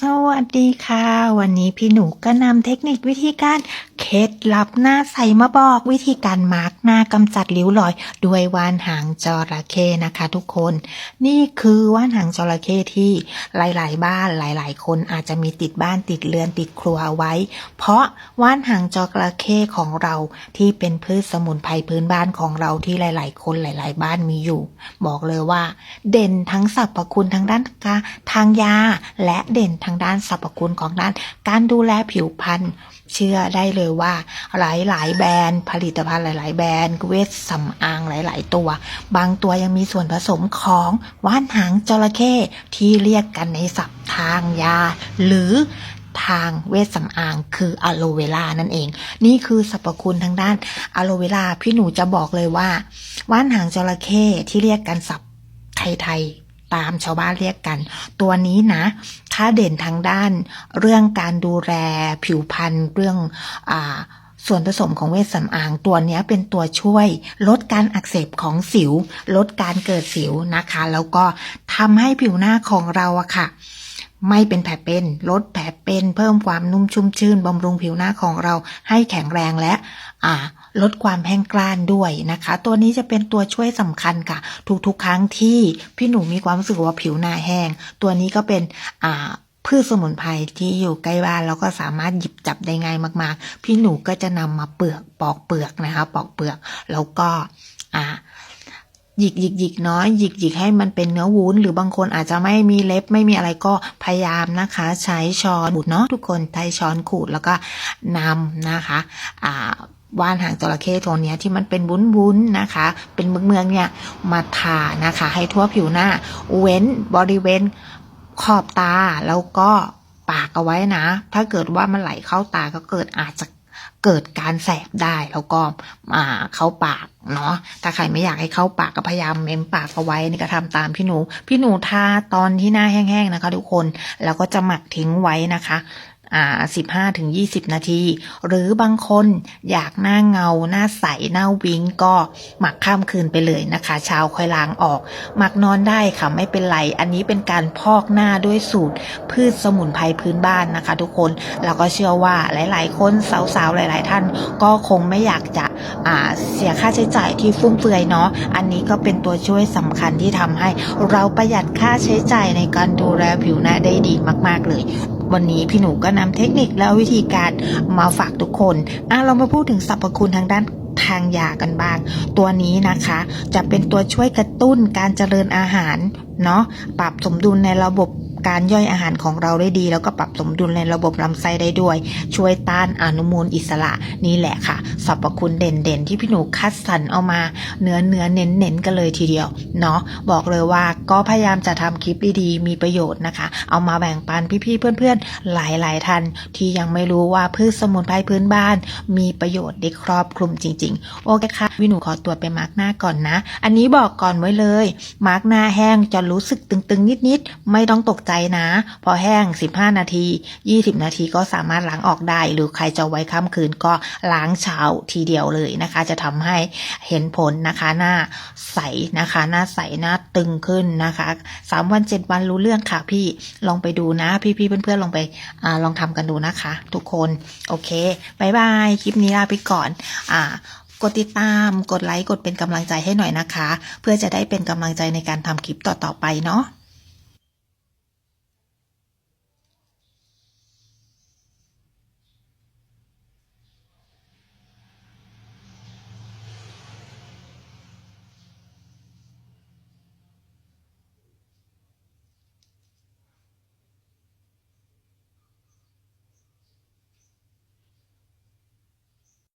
สวัสดีค่ะ วันนี้พี่หนูก็นำเทคนิควิธีการ เคล็ดลับหน้าใสมาบอกวิธีการมาร์กหน้ากำจัดริ้วรอย ด้วยว่านหางจระเข้นะคะ ทุกคน นี่คือว่านหางจระเข้ที่หลาย ๆ บ้านหลาย ๆ คนอาจจะมีติดบ้านติดเรือนติดครัวเอาไว้ เพราะว่านหางจระเข้ของเราที่เป็นพืชสมุนไพรพื้นบ้านของเราที่หลาย ๆ คนหลาย ๆ บ้านมีอยู่ บอกเลยว่า เด่นทั้งสรรพคุณทางด้านกาทางยาและเด่นทางด้านสรรพคุณของด้าน การดูแลผิวพรรณเชื่อได้เลยว่าหลายๆ แบรนด์ผลิตภัณฑ์หลาย ๆ แบรนด์เวชสำอางหลาย ๆ ตัว บางตัวยังมีส่วนผสมของว่านหางจระเข้ที่เรียกกันในศัพท์ทางยา หรือทางเวชสำอางคืออะโลเวรานั่นเอง นี่คือสรรพคุณทางด้านอะโลเวราพี่หนูจะบอกเลยว่า ว่านหางจระเข้ที่เรียกกันศัพท์ไทยๆ ตามชาวบ้านเรียกกัน ตัวนี้นะ ถ้าเด่นทางด้านเรื่องการดูแลผิวพรรณเรื่องอ่าส่วนผสมของเวชสำอางตัวนี้เป็นตัวช่วย ลดการอักเสบของสิว ลดการเกิดสิวนะคะ แล้วก็ทำให้ผิวหน้าของเราอะค่ะ ไม่เป็นแผลเป็น ลดแผลเป็น เพิ่มความนุ่มชุ่มชื่นบำรุงผิวหน้าของเราให้แข็งแรงและอ่า ลดความแห้งกร้านด้วยนะคะ ตัวนี้จะเป็นตัวช่วยสำคัญค่ะ ทุกๆ ครั้งที่พี่หนูมีความรู้สึกว่าผิวหน้าแห้ง ตัวนี้ก็เป็นอ่าพืชสมุนไพรที่อยู่ใกล้บ้านแล้วก็สามารถหยิบจับได้ง่ายมาก ๆ พี่หนูก็จะนำมาเปลือกปอกเปลือกนะคะ ปอกเปลือกแล้วก็อ่าหยิกหยิกหยิกเนาะหยิกหยิกให้มันเป็นเนื้อวุ้น หรือบางคนอาจจะไม่มีเล็บไม่มีอะไรก็พยายามนะคะ ใช้ช้อนขูดเนาะทุกคนใช้ช้อนขูดแล้วก็นำนะคะอ่า ว่านหางจระเข้ตัวนี้ที่มันเป็นวุ้นๆนะคะ เป็นเมืองๆเนี่ยมาทานะคะ ให้ทั่วผิวหน้า เว้นบริเวณขอบตาแล้วก็ปากเอาไว้นะ ถ้าเกิดว่ามันไหลเข้าตาก็เกิดอาจจะเกิดการแสบได้แล้วก็อ่าเข้าปากเนาะถ้าใครไม่อยากให้เข้าปากก็พยายามเม้มปากเอาไว้นี่ก็ทำตามพี่หนู พี่หนูทาตอนที่หน้าแห้งๆนะคะ ทุกคนแล้วก็จะหมักทิ้งไว้นะคะ สิบห้าถึงยี่สิบนาที หรือบางคนอยากหน้าเงา หน้าใส หน้าวิงก็หมักข้ามคืนไปเลยนะคะ เช้าค่อยล้างออก หมักนอนได้ค่ะไม่เป็นไร อันนี้เป็นการพอกหน้าด้วยสูตร พืชสมุนไพรพื้นบ้านนะคะ ทุกคน แล้วก็เชื่อว่าหลาย ๆ คนสาวๆ หลาย ๆ ท่าน ก็คงไม่อยากจะอ่าเสียค่าใช้จ่ายที่ฟุ่มเฟือยเนาะ อันนี้ก็เป็นตัวช่วยสำคัญที่ทำให้ เราประหยัดค่าใช้จ่ายในการดูแลผิวหน้าได้ดีมาก ๆ เลย วันนี้พี่หนูก็นำเทคนิคและวิธีการมาฝากทุกคนอะเรามาพูดถึงสรรพคุณทางด้านทางยากันบ้าง ตัวนี้นะคะ จะเป็นตัวช่วยกระตุ้นการเจริญอาหารเนาะปรับสมดุลในระบบ การย่อยอาหารของเราได้ดี แล้วก็ปรับสมดุลในระบบลำไส้ได้ด้วย ช่วยต้านอนุมูลอิสระนี่แหละค่ะสรรพคุณเด่นๆ ที่พี่หนูคัดสรรเอามาเนื้อเนื้อเน้นๆกันเลยทีเดียวเนาะบอกเลยว่าก็พยายามจะทำคลิปดีๆมีประโยชน์นะคะ เอามาแบ่งปันพี่ๆเพื่อนๆ หลายๆท่านที่ยังไม่รู้ว่าพืชสมุนไพรพื้นบ้าน มีประโยชน์ได้ครอบคลุมจริง ๆ โอเคค่ะพี่หนูขอตัวไปมาร์กหน้าก่อนนะ อันนี้บอกก่อนไว้เลย มาร์กหน้าแห้งจะรู้สึกตึงๆ นิดๆ ไม่ต้องตกใจใจนะ พอแห้ง 15 นาที 20 นาทีก็สามารถล้างออกได้ หรือใครจะไว้ข้ามคืนก็ล้างเช้าทีเดียวเลยนะคะ จะทำให้เห็นผลนะคะหน้าใสนะคะ หน้าใสหน้าตึงขึ้นนะคะ 3 วัน 7 วันรู้เรื่องค่ะพี่ลองไปดูนะ พี่ๆเพื่อนๆลองไปอลองทำกันดูนะคะ ทุกคนโอเคบายบายคลิปนี้ลาไปก่อนอ่ากดติดตาม กดไลค์ กดเป็นกำลังใจให้หน่อยนะคะ เพื่อจะได้เป็นกำลังใจในการทำคลิปต่อ ๆ ไปเนาะ